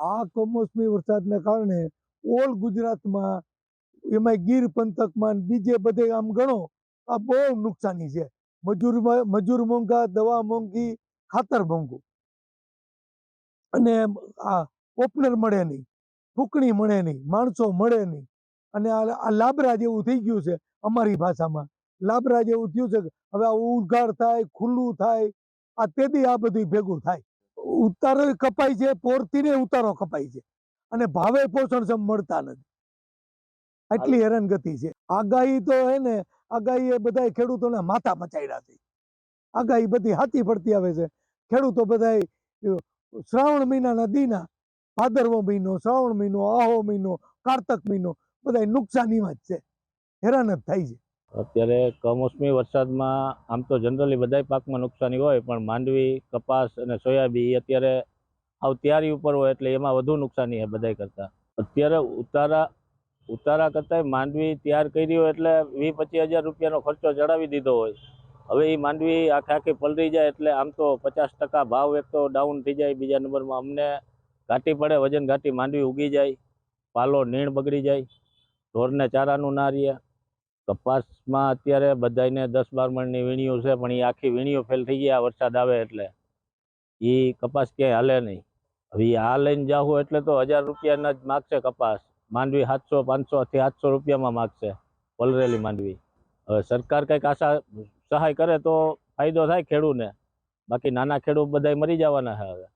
આ કમોસમી વરસાદને કારણે ઓલ ગુજરાતમાં એમાં ગીર પંથકમાં બીજે બધે આમ ગણો, આ બહુ નુકસાની છે. મજૂર મજૂર મોંઘા, દવા મોંઘી, ખાતર મોંઘું. અને આ ઓપનર મળે નહીં, ફૂકણી મળે નહીં, માણસો મળે નહીં. અને આ લાબરા જેવું થઈ ગયું છે અમારી ભાષામાં. લાબરા જેવું થયું છે હવે આ ઉઘાડ થાય, ખુલ્લું થાય, આ તેથી આ બધું ભેગું થાય. ઉતારો કપાય છે પોરથી ને ઉતારો કપાય છે. અને ભાવે પોષણક્ષમ મળતા નથી. આટલી હેરાનગતિ છે. આગાહી તો હે ને આગાહી એ બધા ખેડૂતોને માથા પચાડ્યા છે. આગાહી બધી હાથી પડતી આવે છે. ખેડૂતો બધા શ્રાવણ મહિનાના દીના ભાદરવો મહિનો શ્રાવણ મહિનો આહો મહિનો કારતક મહિનો બધા નુકસાનીમાં જ છે. હેરાન જ થાય છે. અત્યારે કમોસમી વરસાદમાં આમ તો જનરલી બધાય પાકમાં નુકસાની હોય, પણ માંડવી, કપાસ અને સોયાબીન અત્યારે આવ તૈયારી ઉપર હોય એટલે એમાં વધુ નુકસાની છે બધાય કરતાં. અત્યારે ઉતારા ઉતારા કરતાંય માંડવી તૈયાર કરી હોય એટલે વીસ પચીસ હજાર રૂપિયાનો ખર્ચો ચડાવી દીધો હોય. હવે એ માંડવી આખે આખી પલરી જાય એટલે આમ તો પચાસ ટકા ભાવ એક તો ડાઉન થઈ જાય બીજા નંબરમાં. અમને ઘાટી પડે, વજન ઘાટી માંડવી ઉગી જાય, પાલો નીણ બગડી જાય, ઢોરને ચારાનું ના રહે કપાસમાં અત્યારે બધાને દસ બાર મણની વીણીઓ છે, પણ એ આખી વીણીઓ ફેલ થઈ ગયા, વરસાદ આવે એટલે. એ કપાસ ક્યાંય હાલે નહીં. હવે આ લઈને જાવું એટલે તો હજાર રૂપિયાના જ માગશે કપાસ. માંડવી સાતસો પાંચસોથી સાતસો રૂપિયામાં માગશે પલરેલી માંડવી. હવે સરકાર કંઈક આશા, સહાય કરે તો ફાયદો થાય ખેડૂને. બાકી નાના ખેડૂત બધાય મરી જવાના છે હવે.